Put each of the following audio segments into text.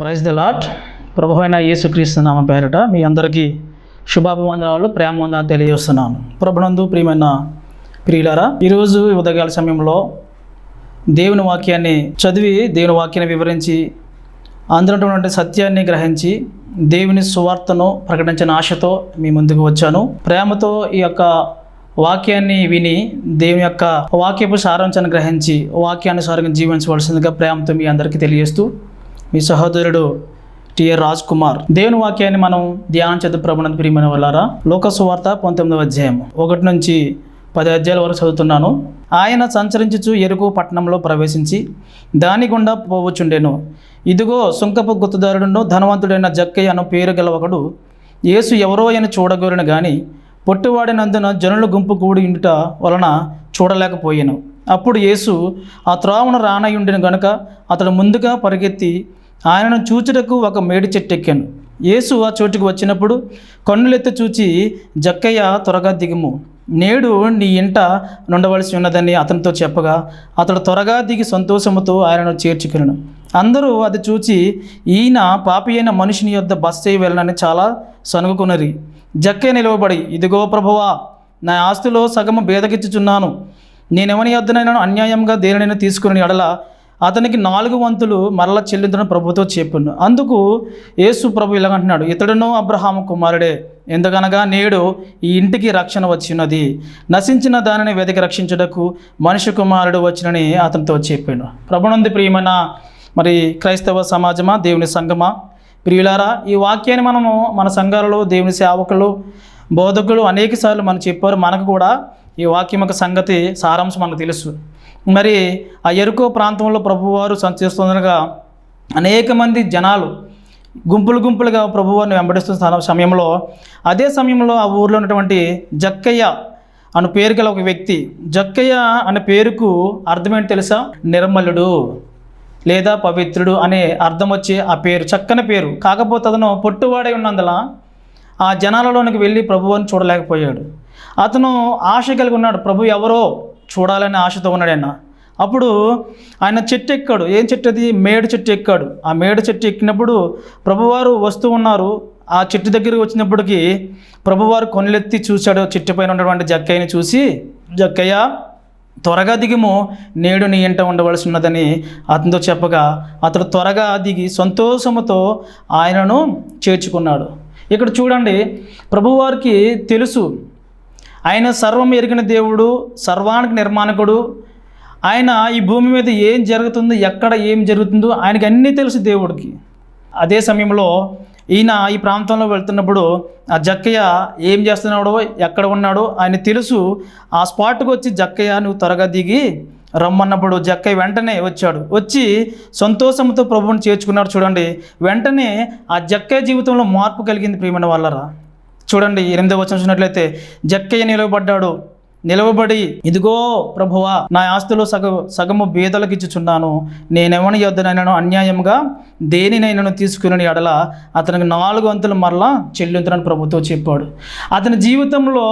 Praise the lot ప్రభు అయిన యేసుక్రీస్తు నామ పేరిట మీ అందరికీ శుభాభివందనాలు ప్రేమవందనాలు తెలియజేస్తున్నాను. ప్రభునందు ప్రియమైన ప్రియులారా ఈరోజు ఉదయాల ఉదయకాల సమయంలో దేవుని వాక్యాన్ని చదివి దేవుని వాక్యాన్ని వివరించి అందులో సత్యాన్ని గ్రహించి దేవుని సువార్తను ప్రకటించిన ఆశతో మీ ముందుకు వచ్చాను. ప్రేమతో ఈ యొక్క వాక్యాన్ని విని దేవుని యొక్క వాక్యపు సారాంశాన్ని గ్రహించి వాక్యానుసారంగా జీవించవలసిందిగా ప్రేమతో మీ అందరికీ తెలియజేస్తూ మీ సహోదరుడు టిఆర్ రాజ్ కుమార్ దేవుని వాక్యాన్ని మనం ధ్యానం చేద్దాం ప్రభునంద ప్రియమైన వల్లారా. లోకసువార్త పంతొమ్మిదవ అధ్యాయం ఒకటి నుంచి పది అధ్యాయాల వరకు చదువుతున్నాను. ఆయన సంచరించుచు ఎరుకు పట్టణంలో ప్రవేశించి దాని గుండా పోవచ్చుండెను ఇదిగో సుంకపు గుత్తదారుడును ధనవంతుడైన జక్కయ్య అను పేరు గలవకడు యేసు ఎవరో అని చూడగోరిన గాని పొట్టివాడినందున జనుల గుంపు కూడి ఉండుట వలన చూడలేకపోయాను. అప్పుడు యేసు ఆ త్రోవన రానయుండిన గనుక అతడు ముందుగా పరిగెత్తి ఆయనను చూచుటకు ఒక మేడి చెట్టు ఎక్కాను. యేసు ఆ చోటుకు వచ్చినప్పుడు కన్నులెత్తి చూచి జక్కయ్య త్వరగా దిగుము. నేడు నీ ఇంట నుండవలసి ఉన్నదని అతనితో చెప్పగా అతడు త్వరగా దిగి సంతోషముతో ఆయనను చేర్చుకును అందరూ అది చూచి ఈయన పాపి అయిన మనిషిని యొద్ద బస్ చేయి వెళ్ళనని చాలా సనుగుకున్నది జక్కే నిలవబడి ఇదిగో ప్రభువా నా ఆస్తిలో సగము బేదగిచ్చుచున్నాను. నేనెవని యొద్దనైనా అన్యాయంగా దేనినైనా తీసుకుని ఎడల అతనికి నాలుగు వంతులు మరల చెల్లించడం ప్రభుతో చెప్పును. అందుకు యేసు ప్రభు ఇలాగంటున్నాడు ఇతడును అబ్రహాము కుమారుడే ఎందుకనగా నేడు ఈ ఇంటికి రక్షణ వచ్చినది. నశించిన దానిని వెతికి రక్షించుటకు మనిషి కుమారుడు వచ్చినని అతనితో చెప్పాడు ప్రభునంది ప్రియమైన మరి క్రైస్తవ సమాజమా దేవుని సంఘమా? ప్రియులారా ఈ వాక్యాన్ని మనము మన సంఘాలలో దేవుని సేవకులు బోధకులు అనేక సార్లు మనం చెప్పారు. మనకు కూడా ఈ వాక్యం యొక్క సంగతి సారాంశం మనకు తెలుసు. మరి ఆ ఎరుకో ప్రాంతంలో ప్రభువారు సంచరిస్తుండగా అనేక మంది జనాలు గుంపులు గుంపులుగా ప్రభువారిని వెంబడిస్తున్న స్థానం- సమయంలో అదే సమయంలో ఆ ఊర్లో ఉన్నటువంటి జక్కయ్య అను పేరు గల ఒక వ్యక్తి జక్కయ్య అనే పేరుకు అర్థమేంటి తెలుసా? నిర్మలుడు లేదా పవిత్రుడు అనే అర్థం వచ్చే ఆ పేరు చక్కని పేరు. కాకపోతే అతను పొట్టువాడై ఉన్నందున ఆ జనాలలోనికి వెళ్ళి ప్రభువుని చూడలేకపోయాడు. అతను ఆశ కలిగి ఉన్నాడు ప్రభు ఎవరో చూడాలనే ఆశతో ఉన్నాడు ఆయన. అప్పుడు ఆయన చెట్టు ఎక్కాడు. ఏం చెట్టు అది మేడు చెట్టు ఎక్కాడు. ఆ మేడు చెట్టు ఎక్కినప్పుడు ప్రభువారు వస్తూ ఉన్నారు. ఆ చెట్టు దగ్గరికి వచ్చినప్పటికీ ప్రభువారు కొనులెత్తి చూశాడు. చెట్టు పైన ఉన్నటువంటి జక్కయ్యని చూసి జక్కయ్య త్వరగా దిగిము. నేడు నీ ఇంట ఉండవలసి ఉన్నదని అతనితో చెప్పగా అతడు త్వరగా దిగి సంతోషముతో ఆయనను చేర్చుకున్నాడు. ఇక్కడ చూడండి ప్రభువారికి తెలుసు ఆయన సర్వం ఎరిగిన దేవుడు సర్వానికి నిర్మాణకుడు. ఆయన ఈ భూమి మీద ఏం జరుగుతుందో ఎక్కడ ఏం జరుగుతుందో ఆయనకి అన్నీ తెలుసు దేవుడికి. అదే సమయంలో ఈయన ఈ ప్రాంతంలో వెళ్తున్నప్పుడు ఆ జక్కయ్య ఏం చేస్తున్నాడో ఎక్కడ ఉన్నాడో ఆయన తెలుసు. ఆ స్పాట్కి వచ్చి జక్కయ్య నువ్వు త్వరగా దిగి రమ్మన్నప్పుడు జక్కయ్య వెంటనే వచ్చాడు. వచ్చి సంతోషంతో ప్రభువుని చేర్చుకున్నాడు చూడండి. వెంటనే ఆ జక్కయ్య జీవితంలో మార్పు కలిగింది ప్రియమైన వాళ్ళరా. చూడండి ఎనిమిదో వచనం చూసినట్లయితే జక్కయ్య నిలవబడ్డాడు. నిలవబడి ఇదిగో ప్రభువా నా ఆస్తులు సగ సగము బీదలకు ఇచ్చుచున్నాను. నేనెవని యొద్దనైనాను అన్యాయంగా దేనినైనాను తీసుకుని ఎడల అతనికి నాలుగు వంతులు మరలా చెల్లించునని ప్రభుతో చెప్పాడు. అతని జీవితంలో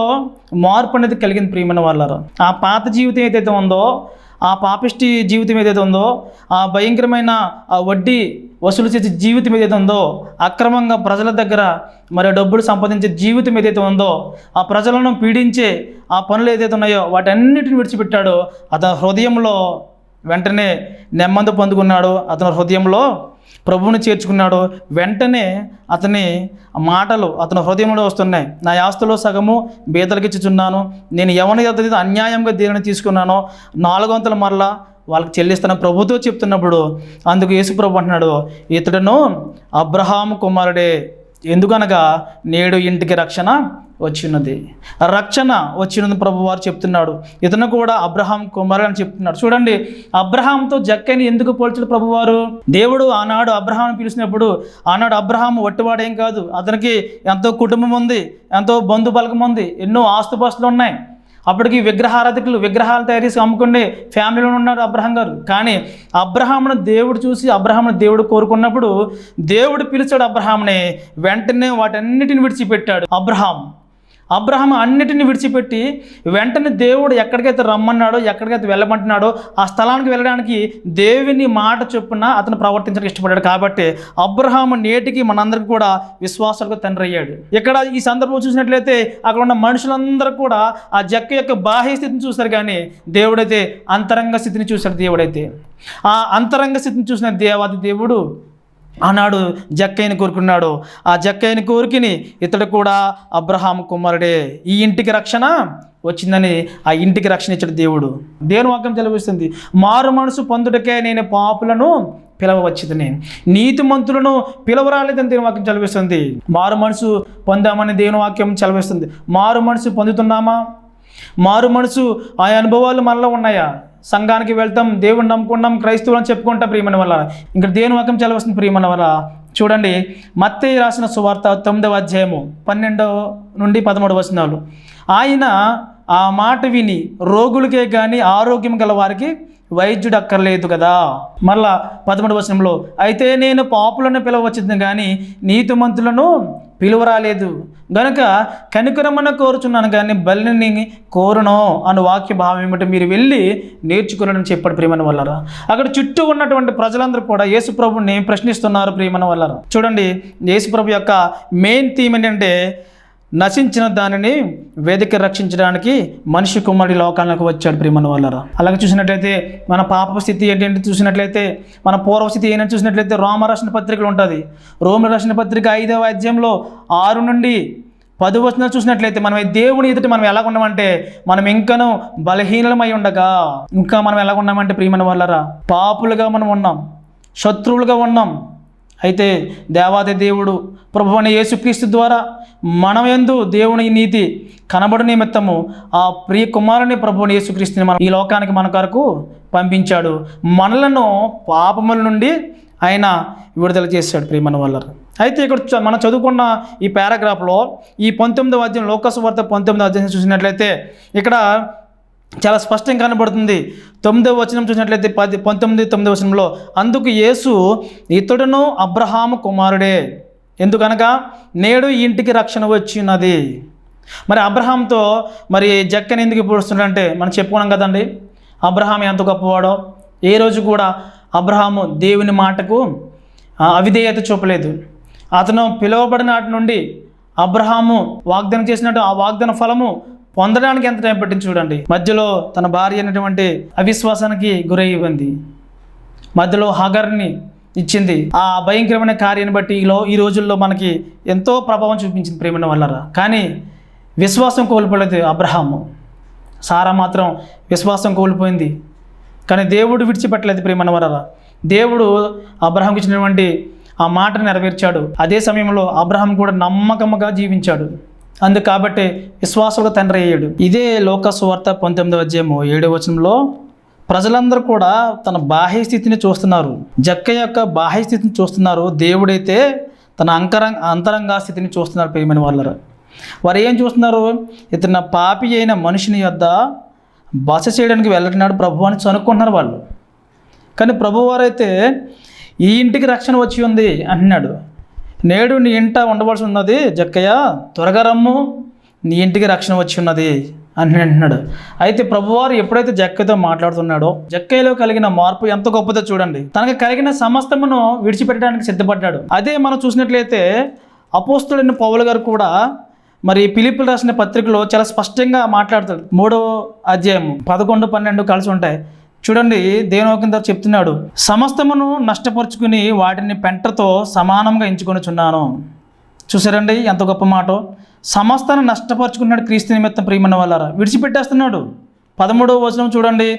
మార్పు అనేది కలిగింది ప్రియమైన వాళ్ళారు. ఆ పాత జీవితం ఏదైతే ఉందో ఆ పాపిష్టి జీవితం ఏదైతే ఉందో ఆ భయంకరమైన ఆ వడ్డీ వసూలు చేసే జీవితం ఏదైతే ఉందో అక్రమంగా ప్రజల దగ్గర మరి డబ్బులు సంపాదించే జీవితం ఏదైతే ఉందో ఆ ప్రజలను పీడించే ఆ పనులు ఏదైతే ఉన్నాయో వాటన్నిటిని విడిచిపెట్టాడో అతని హృదయంలో వెంటనే నెమ్మది పొందుకున్నాడు. అతని హృదయంలో ప్రభువుని చేర్చుకున్నాడు వెంటనే అతని మాటలు అతని హృదయంలో వస్తున్నాయి. నా ఆస్తులో సగము బీదలకిచ్చుచున్నాను నేను ఎవరి యొద్ద అన్యాయంగా దేనిని తీసుకున్నానో నాలుగు వంతుల మరలా వాళ్ళకి చెల్లిస్తున్న ప్రభుతో చెప్తున్నప్పుడు అందుకు యేసు ప్రభు అంటున్నాడు ఇతడును అబ్రహాం కుమారుడే ఎందుకనగా నేడు ఇంటికి రక్షణ వచ్చినది. రక్షణ వచ్చినది ప్రభు వారు చెప్తున్నాడు. ఇతను కూడా అబ్రహాం కుమారుడు అని చెప్తున్నాడు. చూడండి అబ్రహాంతో జక్కని ఎందుకు పోల్చడు ప్రభువారు? దేవుడు ఆనాడు అబ్రహాం పిలిచినప్పుడు ఆనాడు అబ్రహాం ఒట్టివాడేం కాదు. అతనికి ఎంతో కుటుంబం ఉంది ఎంతో బంధు బలకం ఉంది ఎన్నో ఆస్తుపాస్తులు ఉన్నాయి. అప్పటికి విగ్రహారాధకులు విగ్రహాలు తయారు చేసి అమ్ముకునే ఫ్యామిలీలో ఉన్నాడు అబ్రహం గారు. కానీ అబ్రహామును దేవుడు చూసి అబ్రహామును దేవుడు కోరుకున్నప్పుడు దేవుడు పిలిచాడు అబ్రహాంని వెంటనే వాటన్నిటిని విడిచిపెట్టాడు అబ్రహాం. అబ్రహం అన్నిటిని విడిచిపెట్టి వెంటనే దేవుడు ఎక్కడికైతే రమ్మన్నాడో ఎక్కడికైతే వెళ్ళమంటున్నాడో ఆ స్థలానికి వెళ్ళడానికి దేవుని మాట చొప్పున అతను ప్రవర్తించడానికి ఇష్టపడ్డాడు. కాబట్టి అబ్రహాం నేటికి మనందరికి కూడా విశ్వాసాలకు తండ్రి అయ్యాడు ఇక్కడ ఈ సందర్భం చూసినట్లయితే అక్కడ ఉన్న మనుషులందరూ కూడా ఆ జక్క యొక్క బాహ్య స్థితిని చూశారు కానీ దేవుడైతే అంతరంగ స్థితిని చూశాడు దేవుడైతే. ఆ అంతరంగ స్థితిని చూసిన దేవాది దేవుడు ఆనాడు జక్కయ్యని కోరుకున్నాడు. ఆ జక్కయ్యని కోరికని ఇతడు కూడా అబ్రహాం కుమారుడే. ఈ ఇంటికి రక్షణ వచ్చిందని ఆ ఇంటికి రక్షణ ఇచ్చాడు దేవుడు. దేవుని వాక్యం తెలిపిస్తుంది మారు మనసు పొందుటకే నేను పాపులను పిలవచ్చింది నీతిమంతులను పిలవరాలేదని దేవుని వాక్యం చదివిస్తుంది మారు మనసు పొందామని దేవుని వాక్యం చదివిస్తుంది మారు మనసు పొందుతున్నామా? మారు మనసు ఆ అనుభవాలు మనలో ఉన్నాయా? సంఘానికి వెళ్తాం దేవుని నమ్ముకున్నాం క్రైస్తవులు అని చెప్పుకుంటాం ప్రియమైన వల్ల ఇంకా దేని వాక్యం చదవస్తుంది ప్రియమైన వల్ల చూడండి మత్తే రాసిన సువార్త తొమ్మిదవ అధ్యాయము పన్నెండవ నుండి పదమూడు వచనాలు. ఆయన ఆ మాట విని రోగులకే కానీ ఆరోగ్యం గల వారికి వైద్యుడు అక్కర్లేదు కదా. మళ్ళా పదమూడు వచనంలో అయితే నేను పాపులను పిలవచ్చింది కానీ నీతిమంతులను పిలువరాలేదు. గనుక కనికరమన కోరుచున్నాను కానీ బలిని కోరును అను వాక్య భావం ఏమిటో మీరు వెళ్ళి నేర్చుకున్నాడని చెప్పాడు ప్రియమణ వల్లరా అక్కడ చుట్టూ ఉన్నటువంటి ప్రజలందరూ కూడా యేసు ప్రభుని ప్రశ్నిస్తున్నారు ప్రియమణ వల్లరా చూడండి యేసు ప్రభు యొక్క మెయిన్ థీమ్ ఏంటంటే నశించిన దానిని వేదిక రక్షించడానికి మనిషి కుమ్మడి లోకాలకు వచ్చాడు ప్రియమన వల్లరా అలాగే చూసినట్లయితే మన పాప స్థితి ఏంటంటే చూసినట్లయితే మన పూర్వస్థితి ఏంటంటే చూసినట్లయితే రోమ రక్షణ పత్రికలు ఉంటుంది. రోమ రచన పత్రిక ఐదవ అధ్యాయంలో ఆరు నుండి పది వచనాలు చూసినట్లయితే మనం దేవుని ఎదుట మనం ఎలా ఉన్నామంటే మనం ఇంకనూ బలహీనమై ఉండగా. ఇంకా మనం ఎలా ఉన్నామంటే ప్రియమైన వల్లరా పాపులుగా మనం ఉన్నాం శత్రువులుగా ఉన్నాం అయితే దేవాది దేవుడు ప్రభు యేసుక్రీస్తు ద్వారా మనం ఎందు దేవుని నీతి కనబడు నిమిత్తము ఆ ప్రియ కుమారుని ప్రభు యేసుక్రీస్తుని మనం ఈ లోకానికి మన కొరకు పంపించాడు. మనలను పాపముల నుండి ఆయన విడుదల చేశాడు ప్రియమన వల్ల అయితే ఇక్కడ చ- మనం చదువుకున్న ఈ పారాగ్రాఫ్లో ఈ పంతొమ్మిదవ అధ్యాయం లోకసు వార్త పంతొమ్మిదవ అధ్యాయం చూసినట్లయితే ఇక్కడ చాలా స్పష్టంగా కనబడుతుంది. తొమ్మిదవ వచనం చూసినట్లయితే పది పంతొమ్మిది తొమ్మిదవ వచనంలో అందుకు యేసు ఇతడును అబ్రహాము కుమారుడే. ఎందుకనగా నేడు ఈ ఇంటికి రక్షణ వచ్చినది. మరి అబ్రహాంతో మరి జక్కని ఎందుకు పోడుస్తున్నాడంటే మనం చెప్పుకున్నాం కదండి అబ్రహాం ఎంత గొప్పవాడో. ఏ రోజు కూడా అబ్రహాము దేవుని మాటకు అవిధేయత చూపలేదు. అతను పిలువబడిన నాటి నుండి అబ్రహాము వాగ్దానం చేసినట్టు ఆ వాగ్దాన ఫలము పొందడానికి ఎంత టైం పట్టింది చూడండి. మధ్యలో తన భార్య అయినటువంటి అవిశ్వాసానికి గురయ్యింది మధ్యలో హగర్ని ఇచ్చింది. ఆ భయంకరమైన కార్యాన్ని బట్టి ఈలో ఈ రోజుల్లో మనకి ఎంతో ప్రభావం చూపించింది ప్రేమ వల్లరా. కానీ విశ్వాసం కోల్పోలేదు అబ్రహాము. సారా మాత్రం విశ్వాసం కోల్పోయింది. కానీ దేవుడు విడిచిపెట్టలేదు ప్రేమన వలరా దేవుడు అబ్రహాంకి ఇచ్చినటువంటి ఆ మాట నెరవేర్చాడు. అదే సమయంలో అబ్రహాం కూడా నమ్మకముగా జీవించాడు. అందుకు కాబట్టి విశ్వాసంగా తండ్రి అయ్యాడు. ఇదే లోకస్వార్త పంతొమ్మిదవ అధ్యాయము ఏడవ వచనంలో ప్రజలందరూ కూడా తన బాహ్య స్థితిని చూస్తున్నారు. జక్క యొక్క బాహ్య స్థితిని చూస్తున్నారు. దేవుడైతే తన అంకరంగ అంతరంగా స్థితిని చూస్తున్నారు ప్రియమైన వాళ్ళ వారు ఏం చూస్తున్నారు? ఇతను పాపి అయిన మనిషిని యొద్ద బస చేయడానికి వెళ్ళటినాడు ప్రభు అని చనుక్కుంటున్నారు వాళ్ళు. కానీ ప్రభువారైతే ఈ ఇంటికి రక్షణ వచ్చి ఉంది అంటున్నాడు. నేడు నీ ఇంట ఉండవలసి ఉన్నది జక్కయ్య. త్వరగా రమ్ము. నీ ఇంటికి రక్షణ వచ్చి ఉన్నది అని అంటున్నాడు. అయితే ప్రభువారు ఎప్పుడైతే జక్కయ్యతో మాట్లాడుతున్నాడో జక్కయ్యలో కలిగిన మార్పు ఎంత గొప్పదో చూడండి. తనకు కలిగిన సమస్తమును విడిచిపెట్టడానికి సిద్ధపడ్డాడు. అదే మనం చూసినట్లయితే అపోస్తుడైన పౌలు గారు కూడా మరి పిలిపులు రాసిన పత్రికలో చాలా స్పష్టంగా మాట్లాడతాడు. మూడో అధ్యాయం పదకొండు పన్నెండు కలిసి ఉంటాయి. చూడండి దేవనోకిందర్ చెప్తున్నాడు సమస్తమును నష్టపరుచుకుని వాటిని పెంటతో సమానంగా ఎంచుకొనిచున్నాను. చూసారండి ఎంత గొప్ప మాట. సమస్తను నష్టపరుచుకున్నాడు క్రీస్తు నిమిత్తం ప్రియమన్న వాళ్ళారా. విడిచిపెట్టేస్తున్నాడు. పదమూడవ వచనం చూడండి.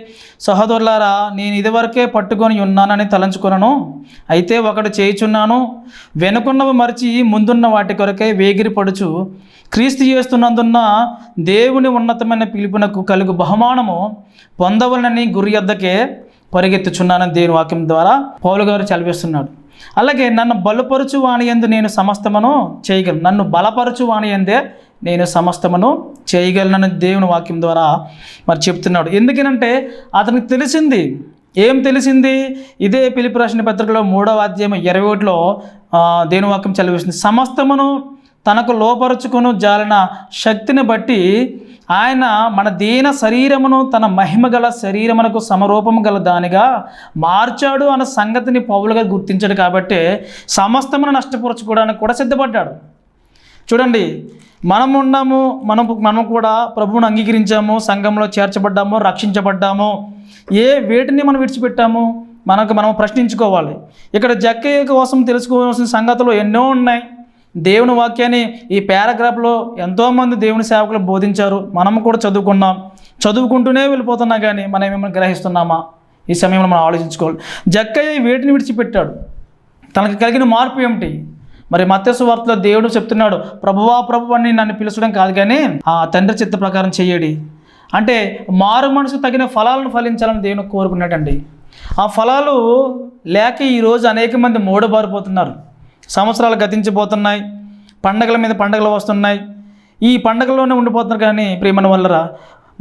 సహోదరులారా నేను ఇదివరకే పట్టుకొని ఉన్నానని తలంచుకున్నాను అయితే ఒకటి చేయుచున్నాను. వెనుకున్నవి మరిచి ముందున్న వాటి కొరకే వేగిరి పడుచు క్రీస్తు చేస్తున్నందున్న దేవుని ఉన్నతమైన పిలుపునకు కలుగు బహుమానము పొందవలనని గురి యొద్దకే పరిగెత్తుచున్నానని దేవుని వాక్యం ద్వారా పౌలు గారు చదివిస్తున్నాడు అలాగే నన్ను బలపరుచు వాణి ఎందు నేను సమస్తమును చేయగలను. నన్ను బలపరచు వాణి ఎందే నేను సమస్తమును చేయగలనని దేవుని వాక్యం ద్వారా మరి చెప్తున్నాడు. ఎందుకనంటే అతనికి తెలిసింది. ఏం తెలిసింది? ఇదే పిలిపి రాసిన పత్రికలో మూడవ అధ్యాయం ఇరవై ఒకటిలో దేవుని వాక్యం చదివేసింది. సమస్తమును తనకు లోపరుచుకును జాలిన శక్తిని బట్టి ఆయన మన దీన శరీరమును తన మహిమ గల శరీరమునకు సమరూపము గల దానిగా మార్చాడు అన్న సంగతిని పౌలుగా గుర్తించాడు కాబట్టి సమస్తమును నష్టపరచుకోవడానికి కూడా సిద్ధపడ్డాడు. చూడండి మనం ఉన్నాము మనం మనం కూడా ప్రభువును అంగీకరించాము సంఘంలో చేర్చబడ్డాము రక్షించబడ్డాము. ఏ వేటిని మనం విడిచిపెట్టాము? మనకు మనం ప్రశ్నించుకోవాలి. ఇక్కడ జక్కయ్య కోసం తెలుసుకోవాల్సిన సంగతులు ఎన్నో ఉన్నాయి. దేవుని వాక్యాన్ని ఈ పారాగ్రాఫ్లో ఎంతోమంది దేవుని సేవకులు బోధించారు. మనం కూడా చదువుకున్నాం. చదువుకుంటూనే వెళ్ళిపోతున్నా కానీ మనం ఏమైనా గ్రహిస్తున్నామా? ఈ సమయంలో మనం ఆలోచించుకోవాలి. జక్కయ్య వేటిని విడిచిపెట్టాడు? తనకు కలిగిన మార్పు ఏమిటి? మరి మత్స్సు వార్తలో దేవుడు చెప్తున్నాడు ప్రభువా ప్రభు అని నన్ను పిలుచడం కాదు కానీ ఆ తండ్రి చిత్త ప్రకారం చెయ్యడి. అంటే మారు మనసుకు తగిన ఫలాలను ఫలించాలని దేవుని కోరుకున్నాడండి ఆ ఫలాలు లేక ఈరోజు అనేక మంది మూడబారిపోతున్నారు. సంవత్సరాలు గతించిపోతున్నాయి పండగల మీద పండగలు వస్తున్నాయి. ఈ పండగల్లోనే ఉండిపోతున్నారు కానీ ప్రేమన వల్లరా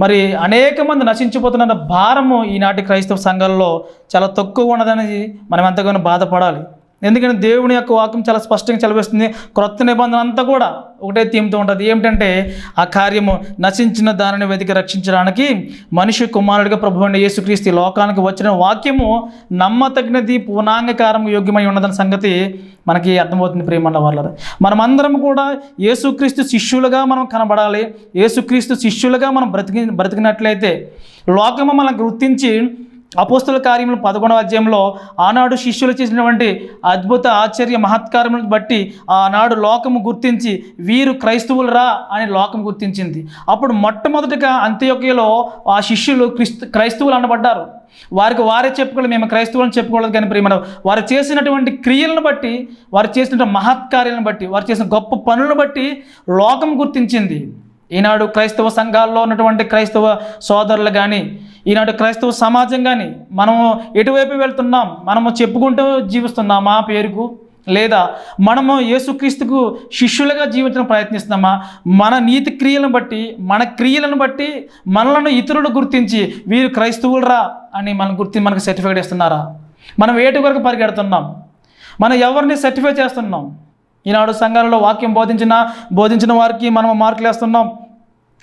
మరి అనేక మంది నశించిపోతున్న భారము ఈనాటి క్రైస్తవ సంఘాల్లో చాలా తక్కువ ఉన్నదని మనం ఎంతగానో బాధపడాలి. ఎందుకంటే దేవుని యొక్క వాక్యం చాలా స్పష్టంగా చదివేస్తుంది. క్రొత్త నిబంధన అంతా కూడా ఒకటే థీమ్తో ఉంటుంది. ఏమిటంటే ఆ కార్యము నశించిన దానిని వెతికి రక్షించడానికి మనిషి కుమారుడిగా ప్రభువైన యేసుక్రీస్తు లోకానికి వచ్చిన వాక్యము నమ్మతగినది పూర్ణాంగకారం యోగ్యమై ఉన్నదన్న సంగతి మనకి అర్థమవుతుంది ప్రేమన్న వాళ్ళ మనమందరం కూడా యేసుక్రీస్తు శిష్యులుగా మనం కనబడాలి. యేసుక్రీస్తు శిష్యులుగా మనం బ్రతికి బ్రతికినట్లయితే లోకము మనం గుర్తించి అపోస్తుల కార్యములు పదకొండవ అధ్యాయంలో ఆనాడు శిష్యులు చేసినటువంటి అద్భుత ఆశ్చర్య మహత్కారములను బట్టి ఆనాడు లోకము గుర్తించి వీరు క్రైస్తవులరా అని లోకం గుర్తించింది. అప్పుడు మొట్టమొదటిగా అంత్యోక్యలో ఆ శిష్యులు క్రిస్తు క్రైస్తవులు అనబడ్డారు. వారికి వారే చెప్పుకోలేదు మేము క్రైస్తవులను చెప్పుకోలేదు కానీ ప్రియమైన వారు చేసినటువంటి క్రియలను బట్టి వారు చేసిన మహత్కార్యాలను బట్టి వారు చేసిన గొప్ప పనులను బట్టి లోకం గుర్తించింది. ఈనాడు క్రైస్తవ సంఘాల్లో ఉన్నటువంటి క్రైస్తవ సోదరులు కానీ ఈనాడు క్రైస్తవ సమాజం కానీ మనము ఎటువైపు వెళ్తున్నాం? మనము చెప్పుకుంటూ జీవిస్తున్నామా పేరుకు? లేదా మనము యేసుక్రీస్తుకు శిష్యులుగా జీవించడం ప్రయత్నిస్తున్నామా? మన నీతి క్రియలను బట్టి మన క్రియలను బట్టి మనలను ఇతరులు గుర్తించి వీరు క్రైస్తవులరా అని మనం గుర్తి మనకు సర్టిఫికేట్ ఇస్తున్నారా? మనం ఏటి వరకు పరిగెడుతున్నాం? మనం ఎవరిని సర్టిఫై చేస్తున్నాం? ఈనాడు సంఘాలలో వాక్యం బోధించిన బోధించిన వారికి మనం మార్కులు వేస్తున్నాం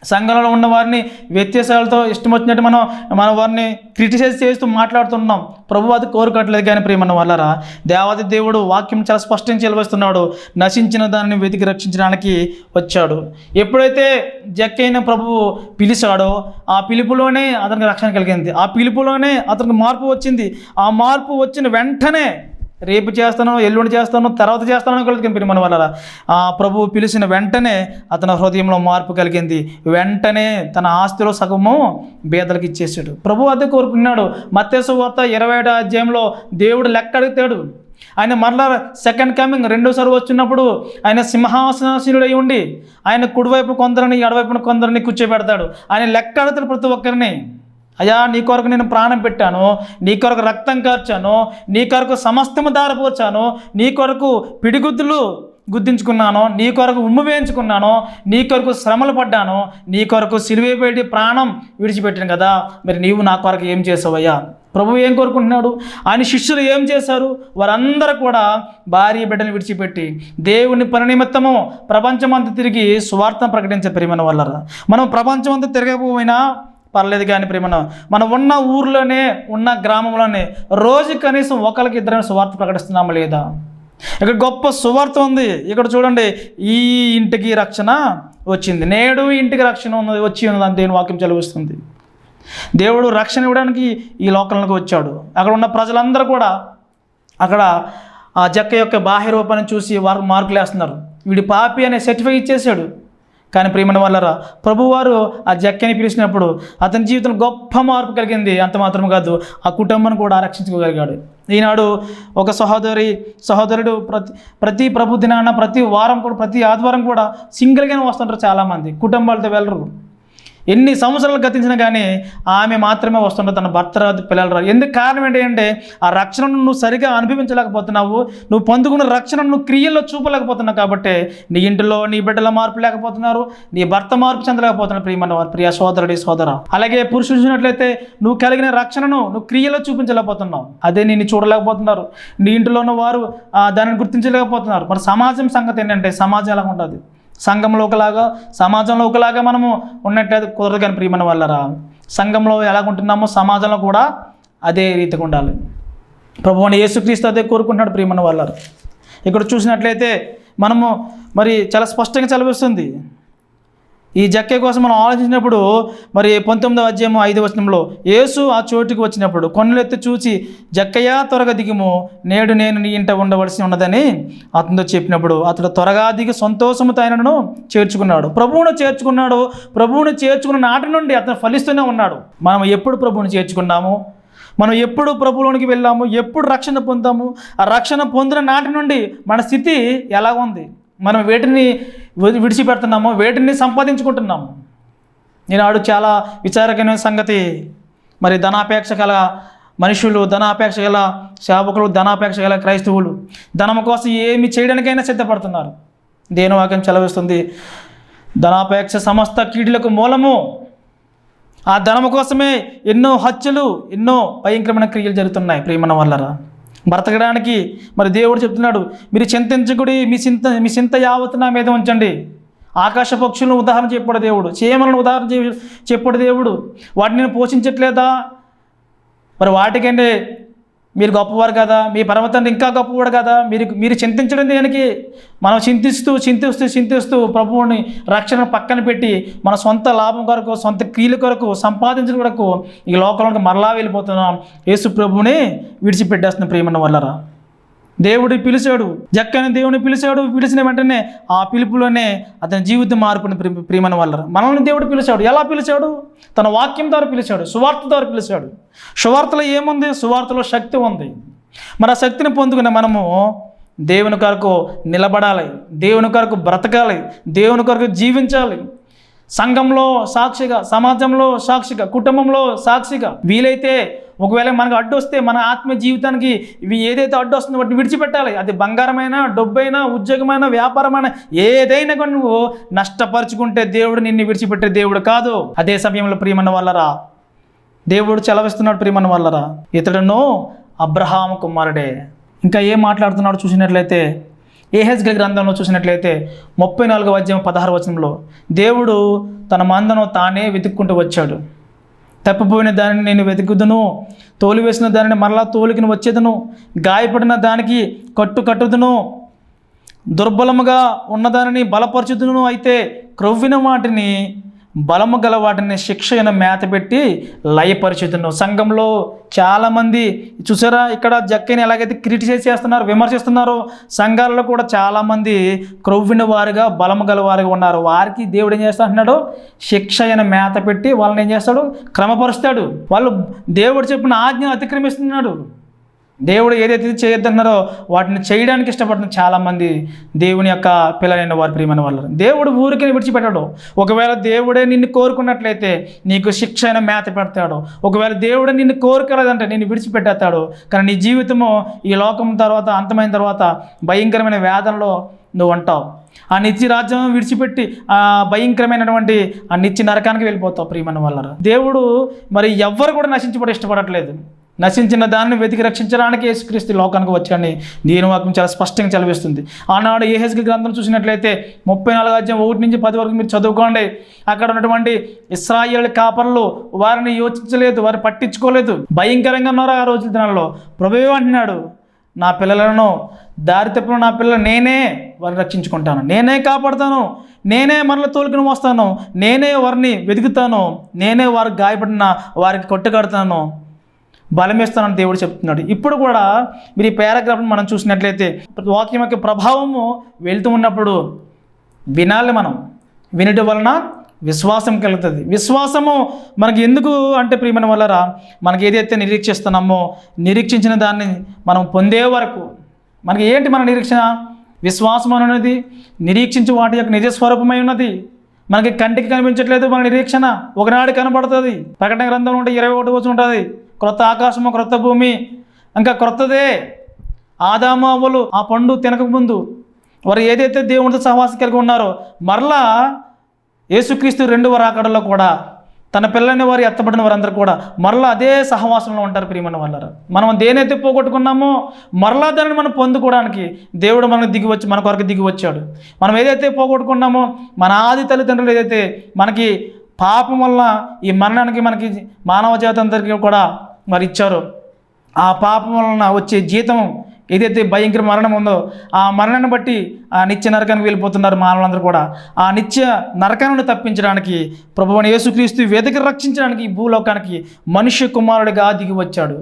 సంఘంలో ఉన్న వారిని వ్యత్యాసాలతో ఇష్టం వచ్చినట్టు మనం మన వారిని క్రిటిసైజ్ చేస్తూ మాట్లాడుతున్నాం. ప్రభు అది కోరుకోవట్లేదు కానీ ప్రియమన్న వాళ్ళరా దేవాది దేవుడు వాక్యం చాలా స్పష్టం చెలవిస్తున్నాడు. నశించిన దానిని వెతికి రక్షించడానికి వచ్చాడు. ఎప్పుడైతే జక్కైన ప్రభువు పిలిచాడో ఆ పిలుపులోనే అతనికి రక్షణ కలిగింది. ఆ పిలుపులోనే అతనికి మార్పు వచ్చింది. ఆ మార్పు వచ్చిన వెంటనే రేపు చేస్తాను ఎల్లుండి చేస్తాను తర్వాత చేస్తాను కలిగింది మన వల్ల ఆ ప్రభువు పిలిచిన వెంటనే అతని హృదయంలో మార్పు కలిగింది. వెంటనే తన ఆస్తిలో సగము బేదలకు ఇచ్చేసాడు. ప్రభు అదే కోరుకున్నాడు. మత్స్సు వార్త ఇరవై ఏడో అధ్యాయంలో దేవుడు లెక్క అడుగుతాడు. ఆయన మరలా సెకండ్ కమింగ్ రెండోసారి వచ్చినప్పుడు ఆయన సింహాసనాశీనుడై ఉండి ఆయన కుడివైపు కొందరిని ఎడవైపున కొందరిని కూర్చోబెడతాడు. ఆయన లెక్క అడుగుతాడు ప్రతి ఒక్కరిని. అయ్యా నీ కొరకు నేను ప్రాణం పెట్టాను నీ కొరకు రక్తం కార్చాను నీ కొరకు సమస్తము దారపోచాను నీ కొరకు పిడిగుద్దులు గుర్తించుకున్నాను నీ కొరకు ఉమ్ము వేయించుకున్నాను నీ కొరకు శ్రమలు పడ్డాను నీ కొరకు సిలువేపేటి ప్రాణం విడిచిపెట్టాను కదా. మరి నీవు నా కొరకు ఏం చేసావయ్యా? ప్రభువు ఏం కోరుకుంటున్నాడు? ఆయన శిష్యులు ఏం చేశారు? వారందరూ కూడా భార్య బిడ్డను విడిచిపెట్టి దేవుని పని నిమిత్తము ప్రపంచమంతా తిరిగి స్వార్థం ప్రకటించే ప్రేమన వల్ల మనం ప్రపంచమంతా తిరగకపోయినా పర్లేదు కానీ ప్రేమన మనం ఉన్న ఊర్లోనే ఉన్న గ్రామంలోనే రోజు కనీసం ఒకరికి ఇద్దరైనా సువార్త ప్రకటిస్తున్నామా లేదా? ఇక్కడ గొప్ప సువార్త ఉంది. ఇక్కడ చూడండి ఈ ఇంటికి రక్షణ వచ్చింది. నేడు ఇంటికి రక్షణ ఉన్నది వచ్చి ఉన్నది దేని వాక్యం చదివిస్తుంది దేవుడు రక్షణ ఇవ్వడానికి ఈ లోకంలోకి వచ్చాడు. అక్కడ ఉన్న ప్రజలందరూ కూడా అక్కడ ఆ జక్క యొక్క బాహ్య రూపాన్ని చూసి వారు మార్కులు వేస్తున్నారు. వీడి పాపి అనే సర్టిఫికేట్ ఇచ్చేసాడు. కానీ ప్రియమణ వాళ్ళరా ప్రభువారు ఆ జక్కని పిలిచినప్పుడు అతని జీవితంలో గొప్ప మార్పు కలిగింది. అంత మాత్రం కాదు ఆ కుటుంబాన్ని కూడా రక్షించుకోగలిగాడు. ఈనాడు ఒక సహోదరి సహోదరుడు ప్రతి ప్రతి ప్రభు దినాన ప్రతి వారం కూడా ప్రతి ఆదివారం కూడా సింగిల్గానే వస్తుంటారు చాలామంది. కుటుంబాలతో వెళ్ళరు ఎన్ని సంవత్సరాలు గతించినా కానీ ఆమె మాత్రమే వస్తుండే తన భర్త పిల్లలు రాదు. ఎందుకు కారణం ఏంటంటే ఆ రక్షణను నువ్వు సరిగా అనుభవించలేకపోతున్నావు నువ్వు పొందుకున్న రక్షణను నువ్వు క్రియల్లో చూపలేకపోతున్నావు కాబట్టి నీ ఇంటిలో నీ బిడ్డల మార్పు లేకపోతున్నారు నీ భర్త మార్పు చెందలేకపోతున్నారు ప్రియమన్న వారు ప్రియ సోదరుడి సోదర. అలాగే పురుషుడు చూసినట్లయితే నువ్వు కలిగిన రక్షణను నువ్వు క్రియలో చూపించలేకపోతున్నావు. అదే నిన్ను చూడలేకపోతున్నారు. నీ ఇంటిలో ఉన్న వారు దానిని గుర్తించలేకపోతున్నారు. మరి సమాజం సంగతి ఏంటంటే సమాజం ఎలా ఉంటుంది సంఘంలో ఒకలాగా సమాజంలో ఒకలాగా మనము ఉన్నట్లయితే కుదరదు కానీ ప్రియమైన వాళ్ళరా. సంఘంలో ఎలాగుంటున్నామో సమాజంలో కూడా అదే రీతిగా ఉండాలి. ప్రభు అని యేసుక్రీస్తు అదే కోరుకుంటున్నాడు ప్రియమైన వాళ్ళారు. ఇక్కడ చూసినట్లయితే మనము మరి చాలా స్పష్టంగా చదివిస్తుంది. ఈ జక్కే కోసం మనం ఆలోచించినప్పుడు మరి పంతొమ్మిదవ అధ్యాయం ఐదు వచనంలో యేసు ఆ చోటుకి వచ్చినప్పుడు కొన్నులెత్తి చూసి జక్కయ్యా త్వరగా దిగుము. నేడు నేను నీ ఇంట ఉండవలసి ఉన్నదని అతనితో చెప్పినప్పుడు అతడు త్వరగా దిగి సంతోషముతో ఆయనను చేర్చుకున్నాడు. ప్రభువును చేర్చుకున్నాడు. ప్రభువును చేర్చుకున్న నాటి నుండి అతను ఫలిస్తూనే ఉన్నాడు. మనం ఎప్పుడు ప్రభువుని చేర్చుకున్నాము? మనం ఎప్పుడు ప్రభువులోనికి వెళ్ళాము? ఎప్పుడు రక్షణ పొందాము? ఆ రక్షణ పొందిన నాటి నుండి మన స్థితి ఎలా ఉంది మనం వేటిని విడిచిపెడుతున్నామో వేటిని సంపాదించుకుంటున్నాము. ఈనాడు చాలా విచారకమైన సంగతి. మరి ధనాపేక్ష గల మనుషులు ధనాపేక్ష గల సేవకులు ధనాపేక్ష గల క్రైస్తవులు ధనం కోసం ఏమి చేయడానికైనా సిద్ధపడుతున్నారు. దేని వాక్యం చెలవిస్తుంది ధనాపేక్ష సమస్త కీడులకు మూలము. ఆ ధనము కోసమే ఎన్నో హత్యలు ఎన్నో భయంకరమైన క్రియలు జరుగుతున్నాయి ప్రేమన వల్లరా బ్రతకడానికి. మరి దేవుడు చెప్తున్నాడు మీరు చింతించకుడి మీ చింత మీ చింత యావత్ నా మీద ఉంచండి. ఆకాశ పక్షులను ఉదాహరణ చెప్పాడు దేవుడు చీమలను ఉదాహరణ చెప్పాడు దేవుడు. వాటిని నేను పోషించట్లేదా? మరి వాటికంటే మీరు గొప్పవారు కదా మీ పరమతండ్రి ఇంకా గొప్పవాడు కదా మీరు మీరు చింతించడం దేనికి? మనం చింతిస్తూ చింతిస్తూ చింతిస్తూ ప్రభువుని రక్షణ పక్కన పెట్టి మన సొంత లాభం కొరకు సొంత కీలు కొరకు సంపాదించడం కొరకు ఈ లోకంలోకి మరలా వెళ్ళిపోతున్నాం. యేసు ప్రభువుని విడిచిపెట్టేస్తున్న ప్రియమన్న వల్లరా దేవుడు పిలిచాడు. జక్కని దేవుని పిలిచాడు పిలిచిన వెంటనే ఆ పిలుపులోనే అతని జీవితం మార్పుని ప్రి ప్రియమైన వాళ్ళ మనల్ని దేవుడు పిలిచాడు. ఎలా పిలిచాడు? తన వాక్యం ద్వారా పిలిచాడు సువార్త ద్వారా పిలిచాడు. సువార్తలో ఏముంది? సువార్తలో శక్తి ఉంది. మన శక్తిని పొందుకునే మనము దేవుని కొరకు నిలబడాలి దేవుని కొరకు బ్రతకాలి దేవుని కొరకు జీవించాలి. సంఘంలో సాక్షిగా సమాజంలో సాక్షిగా కుటుంబంలో సాక్షిగా వీలైతే ఒకవేళ మనకు అడ్డు వస్తే మన ఆత్మ జీవితానికి ఇవి ఏదైతే అడ్డు వస్తుందో వాటిని విడిచిపెట్టాలి. అది బంగారమైనా డబ్బైనా ఉద్యోగమైనా వ్యాపారమైనా ఏదైనా కానీ నువ్వు నష్టపరుచుకుంటే దేవుడు నిన్ను విడిచిపెట్టే దేవుడు కాదు. అదే సమయంలో ప్రియమన్న వాళ్ళరా దేవుడు చెలవిస్తున్నాడు ప్రియమన్న వాళ్ళరా. ఇతడును అబ్రహాం కుమారుడే. ఇంకా ఏం మాట్లాడుతున్నాడు చూసినట్లయితే ఏహెచ్గ గ్రంథంలో చూసినట్లయితే ముప్పై నాలుగో అధ్యాయం పదహారు వచనంలో దేవుడు తన మందను తానే వెతుక్కుంటూ వచ్చాడు. తప్పిపోయిన దానిని నేను వెతుకుదును. తోలివేసిన దానిని మరలా తోలికిని వచ్చేదను. గాయపడిన దానికి కట్టు కట్టుదును. దుర్బలముగా ఉన్నదానిని బలపరచుదును. అయితే క్రొవ్విన వాటిని బలము గల వాటిని శిక్ష మేత పెట్టి లయపరిచుదును. సంఘంలో చాలామంది చూసారా ఇక్కడ జక్కని ఎలాగైతే క్రిటిసైజ్ చేస్తున్నారు విమర్శిస్తున్నారో సంఘాలలో కూడా చాలామంది క్రొవ్విన వారుగా బలము గల వారుగా ఉన్నారు. వారికి దేవుడు ఏం చేస్తా అంటున్నాడు? శిక్ష అయిన మేత పెట్టి వాళ్ళని ఏం చేస్తాడు? క్రమపరుస్తాడు. వాళ్ళు దేవుడు చెప్పిన ఆజ్ఞ అతిక్రమిస్తున్నాడు. దేవుడు ఏదైతే చేయొద్దన్నారో వాటిని చేయడానికి ఇష్టపడుతున్న చాలామంది దేవుని యొక్క పిల్లలైన వారు ప్రియమైన వాళ్ళు దేవుడు ఊరికి విడిచిపెట్టాడు. ఒకవేళ దేవుడే నిన్ను కోరుకున్నట్లయితే నీకు శిక్ష అయిన మేత పెడతాడు. ఒకవేళ దేవుడే నిన్ను కోరుకోలేదంటే నిన్ను విడిచిపెట్టేస్తాడు. కానీ నీ జీవితము ఈ లోకం తర్వాత అంతమైన తర్వాత భయంకరమైన వేదనలో నువ్వు ఉంటావు. ఆ నిత్య రాజ్యం విడిచిపెట్టి ఆ భయంకరమైనటువంటి ఆ నిత్య నరకానికి వెళ్ళిపోతావు ప్రియమైన వాళ్ళ దేవుడు మరి ఎవ్వరు కూడా నశించబడి ఇష్టపడట్లేదు. నశించిన దాన్ని వెతికి రక్షించడానికి యేసుక్రీస్తు లోకానికి వచ్చాడని దీని వాక్యం చాలా స్పష్టంగా చదివిస్తుంది. ఆనాడు ఏహెస్కి గ్రంథం చూసినట్లయితే ముప్పై నాలుగు అధ్యాయం ఒకటి నుంచి పది వరకు మీరు చదువుకోండి. అక్కడ ఉన్నటువంటి ఇస్రాయేల్ కాపర్లు వారిని యోచించలేదు వారు పట్టించుకోలేదు. భయంకరంగా ఉన్నారు ఆ రోజుల దినాల్లో. ప్రభువే అంటున్నాడు నా పిల్లలను దారి తప్పిన నా పిల్లలు నేనే వారిని రక్షించుకుంటాను. నేనే కాపాడుతాను. నేనే మరల తోలుకుని వస్తాను నేనే వారిని వెతుకుతాను. నేనే వారికి గాయపడిన వారికి కొట్టుకడతాను బలమేస్తానని దేవుడు చెప్తున్నాడు. ఇప్పుడు కూడా మీరు ఈ పారాగ్రాఫ్ని మనం చూసినట్లయితే వాక్యం యొక్క ప్రభావము వెళ్తూ ఉన్నప్పుడు వినాలి మనం. వినటం వలన విశ్వాసం కలుగుతుంది. విశ్వాసము మనకి ఎందుకు అంటే ప్రియమైన వల్లరా మనకి ఏదైతే నిరీక్షిస్తున్నామో నిరీక్షించిన దాన్ని మనం పొందే వరకు మనకి ఏంటి మన నిరీక్షణ? విశ్వాసం అనేది నిరీక్షించి వాటి యొక్క నిజస్వరూపమై ఉన్నది. మనకి కంటికి కనిపించట్లేదు మన నిరీక్షణ. ఒకనాడు కనబడుతుంది ప్రకటన గ్రంథంలో ఉంటే ఇరవై ఒకటి వచ్చి ఉంటుంది. క్రొత్త ఆకాశము క్రొత్త భూమి ఇంకా క్రొత్తదే. ఆదామావులు ఆ పండు తినకముందు వారు ఏదైతే దేవునితో సహవాసం కలిగి ఉన్నారో మరలా యేసుక్రీస్తు రెండవ రాకడలో కూడా తన పిల్లని వారు ఎత్తబడిన వారందరూ కూడా మరలా అదే సహవాసంలో ఉంటారు ప్రియమైన వాళ్ళారు. మనం దేనైతే పోగొట్టుకున్నామో మరలా దానిని మనం పొందుకోవడానికి దేవుడు మనకు దిగి వచ్చి మన కొరకు దిగి వచ్చాడు. మనం ఏదైతే పోగొట్టుకున్నామో మన ఆది తల్లిదండ్రులు ఏదైతే మనకి పాపం వల్ల ఈ మరణానికి మనకి మానవ జాతి అందరికీ కూడా మరి ఇచ్చారో. ఆ పాపం వలన వచ్చే జీతం ఏదైతే భయంకర మరణం ఉందో ఆ మరణాన్ని బట్టి ఆ నిత్య నరకానికి వెళ్ళిపోతున్నారు మానవులందరూ కూడా. ఆ నిత్య నరకాన్ని తప్పించడానికి ప్రభువుని యేసుక్రీస్తు వేదిక రక్షించడానికి ఈ భూలోకానికి మనుష్య కుమారుడిగా దిగి వచ్చాడు.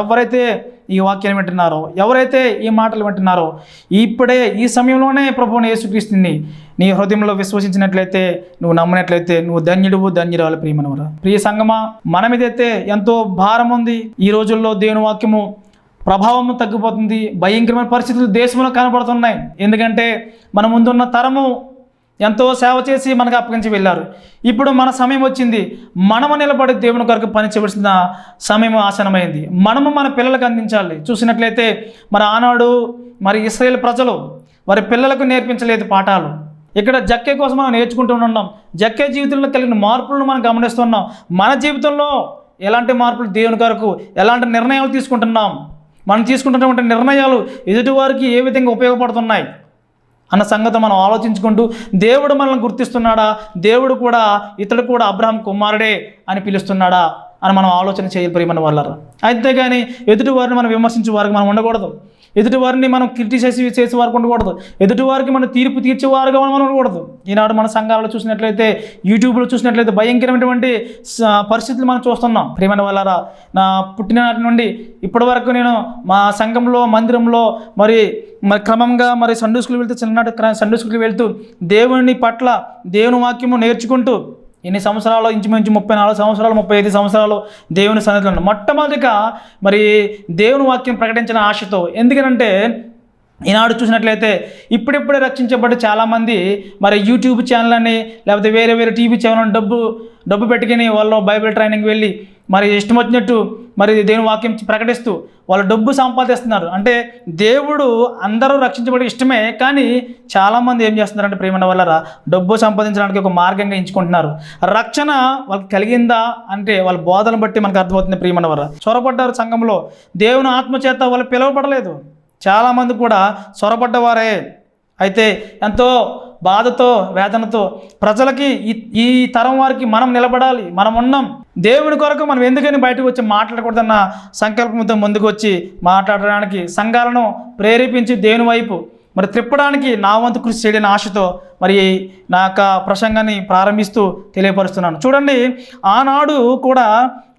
ఎవరైతే ఈ వాక్యాన్ని వింటున్నారో ఎవరైతే ఈ మాటలు వింటున్నారో ఇప్పుడే ఈ సమయంలోనే ప్రభువుని యేసుక్రీస్తుని నీ హృదయంలో విశ్వసించినట్లయితే నువ్వు నమ్మినట్లయితే నువ్వు ధన్యుడువు ధన్యురాలు ప్రియమనవరా ప్రియ సంగమా మన మీదైతే ఎంతో భారం ఉంది. ఈ రోజుల్లో దేవుని వాక్యము ప్రభావం తగ్గిపోతుంది. భయంకరమైన పరిస్థితులు దేశంలో కనబడుతున్నాయి. ఎందుకంటే మన ముందున్న తరము ఎంతో సేవ చేసి మనకు అప్పగించి వెళ్ళారు. ఇప్పుడు మన సమయం వచ్చింది. మనము నిలబడి దేవుని కొరకు పని చేయవలసిన సమయం ఆసనమైంది మనము మన పిల్లలకు అందించాలి. చూసినట్లయితే మన ఆనాడు మరి ఇస్రాయేల్ ప్రజలు వారి పిల్లలకు నేర్పించలేదు పాఠాలు. ఇక్కడ జక్కే కోసం మనం నేర్చుకుంటూ ఉన్నాం. జక్కే జీవితంలో కలిగిన మార్పులను మనం గమనిస్తున్నాం మన జీవితంలో ఎలాంటి మార్పులు దేవుని కొరకు ఎలాంటి నిర్ణయాలు తీసుకుంటున్నాం? మనం తీసుకుంటున్నటువంటి నిర్ణయాలు ఎదుటివారికి ఏ విధంగా ఉపయోగపడుతున్నాయి? అన్న సంగతి మనం ఆలోచించుకుంటూ దేవుడు మనల్ని గుర్తిస్తున్నాడా? దేవుడు కూడా ఇతడు కూడా అబ్రహం కుమారుడే అని పిలుస్తున్నాడా? అని మనం ఆలోచన చేయాలి ప్రియమైన వాళ్ళరా. కానీ ఎదుటి వారిని మనం విమర్శించే వారికి మనం ఉండకూడదు. ఎదుటి వారిని మనం క్రిటిసైజ్ చేసే వారికి ఉండకూడదు. ఎదుటి వారికి మనం తీర్పు తీర్చే వారుగా మనం ఉండకూడదు. ఈనాడు మన సంఘాలలో చూసినట్లయితే యూట్యూబ్లో చూసినట్లయితే భయంకరమైనటువంటి పరిస్థితులు మనం చూస్తున్నాం. ప్రియమైన వాళ్ళారా నా పుట్టిననాటి నుండి ఇప్పటి వరకు నేను మా సంఘంలో మందిరంలో మరి మరి క్రమంగా మరి సండే స్కూల్ వెళ్తూ చిన్ననాటి క్ర- సండే స్కూల్కి వెళ్తూ దేవుని పట్ల దేవుని వాక్యము నేర్చుకుంటూ ఎన్ని సంవత్సరాలు? ఇంచుమించు ముప్పై నాలుగు సంవత్సరాలు ముప్పై ఐదు సంవత్సరాలు దేవుని సన్నిధిలో మొట్టమొదటిగా మరి దేవుని వాక్యం ప్రకటించిన ఆశతో ఎందుకనంటే ఈనాడు చూసినట్లయితే ఇప్పుడిప్పుడే రక్షించబడి చాలామంది మరి యూట్యూబ్ ఛానల్ అని లేకపోతే వేరే వేరే టీవీ ఛానల్ డబ్బు డబ్బు పెట్టుకుని వాళ్ళు బైబిల్ ట్రైనింగ్ వెళ్ళి మరి ఇష్టం వచ్చినట్టు మరి దేవుని వాక్యం ప్రకటిస్తూ వాళ్ళు డబ్బు సంపాదిస్తున్నారు. అంటే దేవుడు అందరూ రక్షించబడి ఇష్టమే కానీ చాలామంది ఏం చేస్తున్నారంటే ప్రేమ వల్ల డబ్బు సంపాదించడానికి ఒక మార్గంగా ఎంచుకుంటున్నారు. రక్షణ వాళ్ళకి కలిగిందా అంటే వాళ్ళ బోధన బట్టి మనకు అర్థమవుతుంది ప్రియమణ వల్ల చొరబడ్డారు సంఘంలో దేవుని ఆత్మచేత వాళ్ళు పిలువబడలేదు. చాలామంది కూడా చొరబడ్డవారే అయితే ఎంతో బాధతో వేదనతో ప్రజలకి ఈ ఈ తరం వారికి మనం నిలబడాలి మనం ఉన్నాం. దేవుని కొరకు మనం ఎందుకని బయటకు వచ్చి మాట్లాడకూడదన్న సంకల్పంతో ముందుకు వచ్చి మాట్లాడడానికి సంఘాలను ప్రేరేపించి దేవుని వైపు. మరి త్రిప్పడానికి నా వంతు కృషి చేయడని ఆశతో మరి నా యొక్క ప్రసంగాన్ని ప్రారంభిస్తూ తెలియపరుస్తున్నాను. చూడండి ఆనాడు కూడా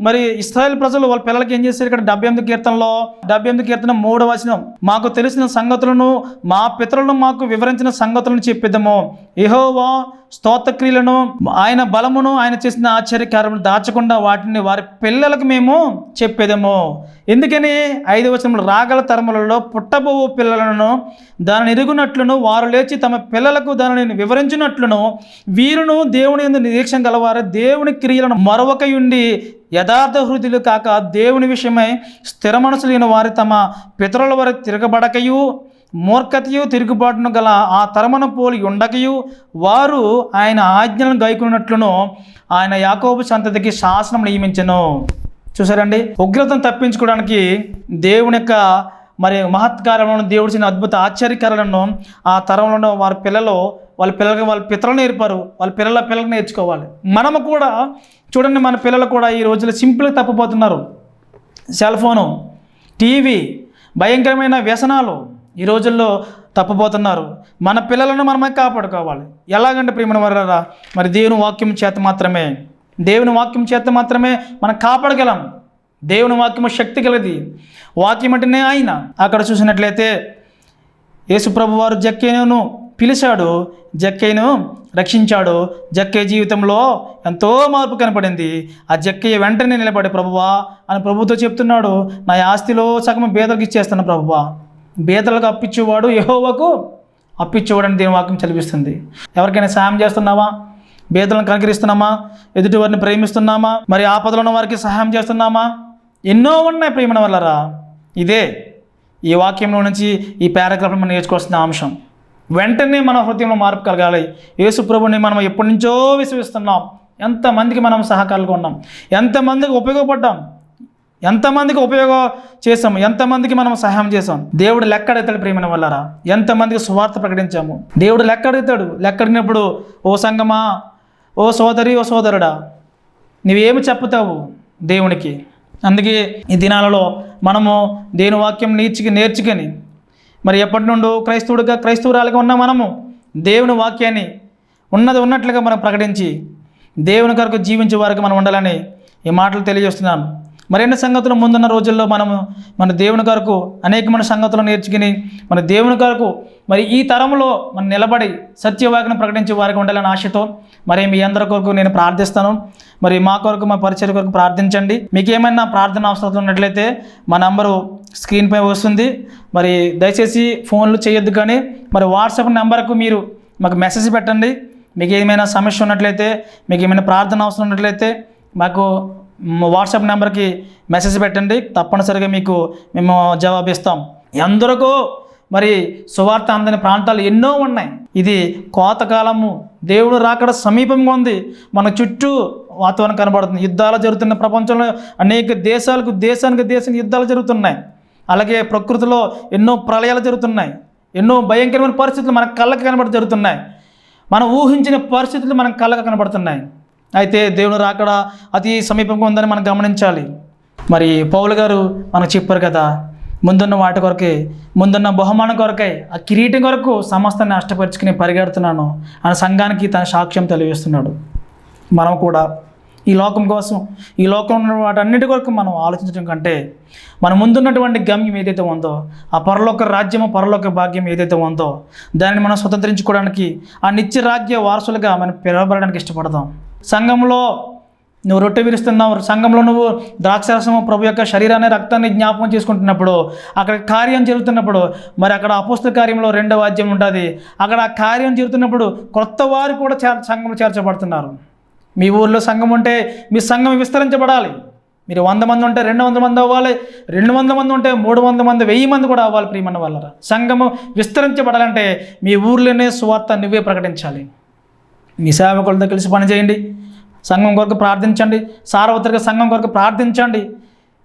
మరి ఇస్రాయల్ ప్రజలు వాళ్ళ పిల్లలకి ఏం చేశారు ఇక్కడ? డెబ్బై ఎనిమిది కీర్తనలో డెబ్బై ఎనిమిది కీర్తన మూడవ వచనం మాకు తెలిసిన సంగతులను మా పితరులను మాకు వివరించిన సంగతులను చెప్పిద్దాము. యెహోవా స్తోత్రక్రియలను ఆయన బలమును ఆయన చేసిన ఆశ్చర్యకార్యములు దాచకుండా వాటిని వారి పిల్లలకు మేము చెప్పేదేమో. ఎందుకని? ఐదు వచనములు రాగల తరములలో పుట్టబోవు పిల్లలను దానిని ఇరుగునట్లును వారు లేచి తమ పిల్లలకు దానిని వివరించినట్లును వీరును దేవుని ఎందు నిరీక్షణ గలవారు దేవుని క్రియలను మరొకయుండి యథార్థ హృదులు కాక దేవుని విషయమై స్థిర మనసు లేని వారి తమ పితరుల వారి తిరగబడకయు మూర్ఖతయు తిరుగుబాటును గల ఆ తరమను పోలి ఉండకయు. వారు ఆయన ఆజ్ఞలను గైకున్నట్లును ఆయన యాకోబు సంతతికి శాసనం నియమించను. చూసారండి ఉగ్రతను తప్పించుకోవడానికి దేవుని యొక్క మరి మహత్కార్యములను దేవుడు చిన్న అద్భుత ఆశ్చర్యకారాలను ఆ తరంలో వారి పిల్లలు వాళ్ళ పిల్లలకి వాళ్ళ పితరులు నేర్పారు. వాళ్ళ పిల్లల పిల్లలకు నేర్చుకోవాలి. మనము కూడా చూడండి మన పిల్లలు కూడా ఈ రోజుల్లో సింపుల్గా తప్పిపోతున్నారు. సెల్ ఫోను టీవీ భయంకరమైన వ్యసనాలు ఈ రోజుల్లో తప్పబోతున్నారు మన పిల్లలను మనమే కాపాడుకోవాలి. ఎలాగంటే ప్రియమైన వారా మరి దేవుని వాక్యం చేత మాత్రమే. దేవుని వాక్యం చేత మాత్రమే మనం కాపాడగలం. దేవుని వాక్యము శక్తి కలది వాక్యం అంటేనే ఆయన. అక్కడ చూసినట్లయితే యేసుప్రభు వారు జక్కేను పిలిచాడు. జక్కేను రక్షించాడు. జక్కే జీవితంలో ఎంతో మార్పు కనపడింది. ఆ జక్కయ్య వెంటనే నిలబడి ప్రభువా అని ప్రభుతో చెప్తున్నాడు. నా ఆస్తిలో సగం బేదలకు ఇచ్చేస్తాను ప్రభువా. బేదలకు అప్పించేవాడు యెహోవాకు అప్పించేవాడని దీని వాక్యం చదివిస్తుంది. ఎవరికైనా సాయం చేస్తున్నావా బేదలను కనికరిస్తున్నామా? ఎదుటి వారిని ప్రేమిస్తున్నామా? మరి ఆపదలో ఉన్న వారికి సహాయం చేస్తున్నామా? ఎన్నో ఉన్నాయి ప్రేమణ వల్లరా ఇదే ఈ వాక్యంలో నుంచి ఈ పారాగ్రాఫ్లో మనం నేర్చుకోవాల్సిన అంశం. వెంటనే మన హృదయంలో మార్పు కలగాలి. యేసు ప్రభుని మనం ఎప్పటి నుంచో విశ్వసిస్తున్నాం. ఎంతమందికి మనం సహకారులుగా ఉన్నాం ఎంతమందికి ఉపయోగపడ్డాం. ఎంతమందికి ఉపయోగం చేసాము ఎంతమందికి మనం సహాయం చేసాం దేవుడు లెక్కడెత్తాడు ప్రేమైన వల్లరా ఎంతమందికి సువార్త ప్రకటించాము? దేవుడు లెక్కడెత్తాడు లెక్కడినప్పుడు ఓ సంగమా? ఓ సోదరి ఓ సోదరుడా? నువ్వేమి చెప్తావు దేవునికి? అందుకే ఈ దినాలలో మనము దేని వాక్యం నేర్చుకు నేర్చుకొని మరి ఎప్పటి నుండో క్రైస్తవుడిగా క్రైస్తవురాలుగా ఉన్న మనము దేవుని వాక్యాన్ని ఉన్నది ఉన్నట్లుగా మనం ప్రకటించి దేవుని కొరకు జీవించే వారికి మనం ఉండాలని ఈ మాటలు తెలియజేస్తున్నాను. మరిన్ని సంగతులు ముందున్న రోజుల్లో మనము మన దేవుని కొరకు అనేకమైన సంగతులు నేర్చుకుని మన దేవుని కొరకు మరి ఈ తరంలో మనం నిలబడి సత్యవాక్యను ప్రకటించే వారికి ఉండాలని ఆశతో మరి మీ అందరి కొరకు నేను ప్రార్థిస్తాను. మరి మా కొరకు మా పరిచయ కొరకు ప్రార్థించండి. మీకు ఏమైనా ప్రార్థన అవసరం ఉన్నట్లయితే మా నంబరు స్క్రీన్పై వస్తుంది. మరి దయచేసి ఫోన్లు చేయొద్దు కానీ మరి వాట్సాప్ నెంబర్కు మీరు మాకు మెసేజ్ పెట్టండి. మీకు ఏమైనా సమస్య ఉన్నట్లయితే మీకు ఏమైనా ప్రార్థన అవసరం ఉన్నట్లయితే మాకు వాట్సాప్ నెంబర్కి మెసేజ్ పెట్టండి. తప్పనిసరిగా మీకు మేము జవాబిస్తాం ఎందరికో మరి సువార్త అందని ప్రాంతాలు ఎన్నో ఉన్నాయి. ఇది కోతకాలము దేవుడు రాకడ సమీపంగా ఉంది. మన చుట్టూ వాతావరణం కనబడుతుంది. యుద్ధాలు జరుగుతున్న ప్రపంచంలో అనేక దేశాలకు దేశానికి దేశానికి యుద్ధాలు జరుగుతున్నాయి. అలాగే ప్రకృతిలో ఎన్నో ప్రళయాలు జరుగుతున్నాయి. ఎన్నో భయంకరమైన పరిస్థితులు మన కళ్ళకి కనబడి జరుగుతున్నాయి. మనం ఊహించిన పరిస్థితులు మన కళ్ళకు కనబడుతున్నాయి. అయితే దేవుని రాకడ అతి సమీపంగా ఉందని మనం గమనించాలి. మరి పౌలు గారు మనకు చెప్పారు కదా ముందున్న వాటి కొరకే ముందున్న బహుమానం కొరకై ఆ కిరీటం కొరకు సమస్తాన్ని నష్టపరుచుకుని పరిగెడుతున్నాను అని సంఘానికి తన సాక్ష్యం తెలియజేస్తున్నాడు. మనం కూడా ఈ లోకం కోసం ఈ లోకంలో ఉన్న వాటన్నిటి కొరకు మనం ఆలోచించడం కంటే మన ముందున్నటువంటి గమ్యం ఏదైతే ఉందో ఆ పరలోక రాజ్యము పరలోక భాగ్యం ఏదైతే ఉందో దానిని మనం స్వతంత్రించుకోవడానికి ఆ నిత్య రాజ్య వారసులుగా మనం పిలవబడడానికి ఇష్టపడదాం. సంఘంలో నువ్వు రొట్టె విరుస్తున్నావు సంఘంలో నువ్వు ద్రాక్షరసము ప్రభు యొక్క శరీరాన్ని రక్తాన్ని జ్ఞాపకం చేసుకుంటున్నప్పుడు అక్కడ కార్యం జరుగుతున్నప్పుడు మరి అక్కడ అపోస్తల కార్యంలో రెండవ వాద్యం ఉంటుంది. అక్కడ ఆ కార్యం జరుగుతున్నప్పుడు క్రొత్త వారు కూడా చేర సంఘంలో చేర్చబడుతున్నారు. మీ ఊర్లో సంఘం ఉంటే మీ సంఘం విస్తరించబడాలి. మీరు వంద మంది ఉంటే రెండు వందల మంది అవ్వాలి రెండు వందల మంది ఉంటే మూడు వందల మంది వెయ్యి మంది కూడా అవ్వాలి ప్రియమన్న వాళ్ళ సంఘము విస్తరించబడాలంటే మీ ఊర్లోనే సువార్త నువ్వే ప్రకటించాలి. మీ సేవకులతో కలిసి పనిచేయండి. సంఘం కొరకు ప్రార్థించండి. సార్వత్రిక సంఘం కొరకు ప్రార్థించండి.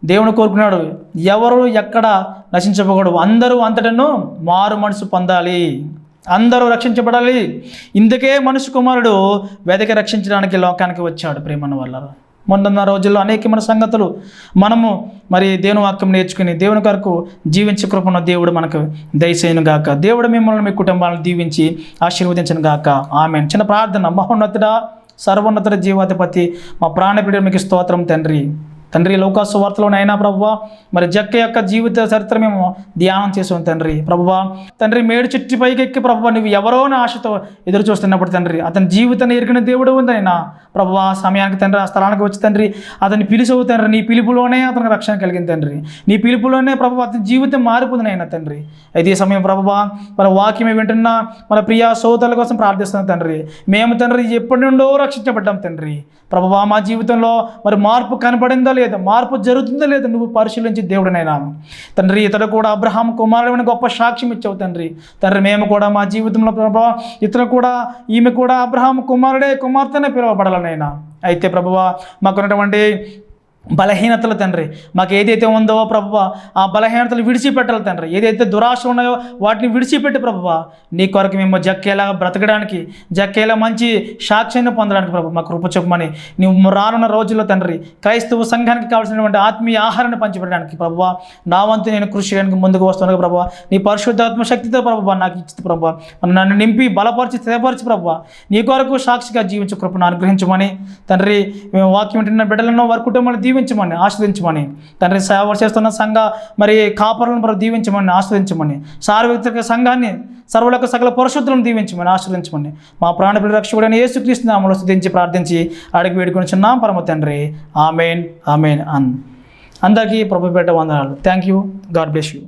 దేవుని కోరుకున్నాడు ఎవరు ఎక్కడ నశించకూడదు అందరూ అంతటను మారు మనసు పొందాలి. అందరూ రక్షించబడాలి. ఇందుకే మనుషు కుమారుడు వెదకి రక్షించడానికి లోకానికి వచ్చాడు ప్రేమను వల్ల మొన్న రోజుల్లో అనేకమైన సంగతులు మనము మరి దేవుని వాక్యం నేర్చుకుని దేవుని కొరకు జీవించే కృపణ దేవుడు మనకు దయచేయను గాక. దేవుడు మిమ్మల్ని మీ కుటుంబాలను దీవించి ఆశీర్వదించను గాక. ఆమె చిన్న ప్రార్థన. మహోన్నతుడా సర్వోన్నతుడ జీవాధిపతి మా ప్రాణపీడ మీకు స్తోత్రం తండ్రి. తండ్రి లోకాసు వార్తలోనైనా ప్రభువా మరి జక్క యొక్క జీవిత చరిత్ర మేము ధ్యానం చేసాం తండ్రి. ప్రభువా తండ్రి మేడు చెట్టు పైకి ఎక్కి నువ్వు ఎవరో ఆశతో ఎదురు చూస్తున్నప్పుడు తండ్రి అతని జీవితాన్ని ఎరిగిన దేవుడు ఉందైనా ప్రభువా సమయానికి తండ్రి ఆ స్థలానికి వచ్చి తండ్రి అతని పిలుచవు తండ్రి నీ పిలుపులోనే అతనికి రక్షణ కలిగింది తండ్రి. నీ పిలుపులోనే ప్రభు అతని జీవితం మారిపోతుంది తండ్రి. అయితే ఈ సమయం ప్రభువా మన వాక్యమే వింటున్న మన ప్రియ సోదరుల కోసం ప్రార్థిస్తున్నాం తండ్రి. మేము తండ్రి ఎప్పటి నుండో రక్షించబడ్డాం తండ్రి. ప్రభువా మా జీవితంలో మరి మార్పు కనపడిందో లేదా మార్పు జరుగుతుందో లేదా నువ్వు పరిశీలించి దేవుడినైనా. తండ్రి ఇతడు కూడా అబ్రహాం కుమారుడని గొప్ప సాక్ష్యం ఇచ్చావు తండ్రి. తండ్రి మేము కూడా మా జీవితంలో ప్రభావ ఇతను కూడా ఈమె కూడా అబ్రహాం కుమారుడే కుమార్తెనే పిలువబడాలనైనా. అయితే ప్రభువా మాకున్నటువంటి బలహీనతలు తండ్రి. మాకు ఏదైతే ఉందో ప్రభువ ఆ బలహీనతలు విడిచిపెట్టాలి తండ్రి. ఏదైతే దురాశ ఉన్నాయో వాటిని విడిచిపెట్టి ప్రభువ నీ కొరకు మేము జక్కేలా బ్రతకడానికి జక్కేలా మంచి సాక్ష్యాన్ని పొందడానికి ప్రభు మాకు కృప చెప్పమని నువ్వు రానున్న రోజుల్లో తండ్రి క్రైస్తవ సంఘానికి కావాల్సినటువంటి ఆత్మీయ ఆహారాన్ని పంచిపెట్టడానికి ప్రభువ నా వంతు నేను కృషి చేయడానికి ముందుకు వస్తున్నాను ప్రభు నీ పరిశుద్ధాత్మ శక్తితో ప్రభువ నాకు ఇచ్చి ప్రభువ. నన్ను నింపి బలపరిచి స్థిరపరిచి ప్రభు నీ కొరకు సాక్షిగా జీవించే కృపను అనుగ్రహించమని తండ్రి మేము వాక్యం వింటున్న బిడ్డలను వారి కుటుంబాన్ని దీవించమని ఆస్వాదించమని తండ్రి సేవ చేస్తున్న సంఘ మరి కాపరులను మరి దీవించమని ఆస్వాదించమని సార్వత్రిక సంఘాన్ని సర్వలకు సకల పరిశుద్ధులను దీవించమని ఆశ్రదించమని. మా ప్రాణపిల్ల రక్షకుడైన యేసుక్రీస్తు నామములో స్థుతించి ప్రార్థించి అడిగి వేడుకొని చిన్నాం పరమ తండ్రి ఆమెన్ ఆమెన్ అన్. అందరికీ ప్రభుపేట వందనాలు. Thank you God bless you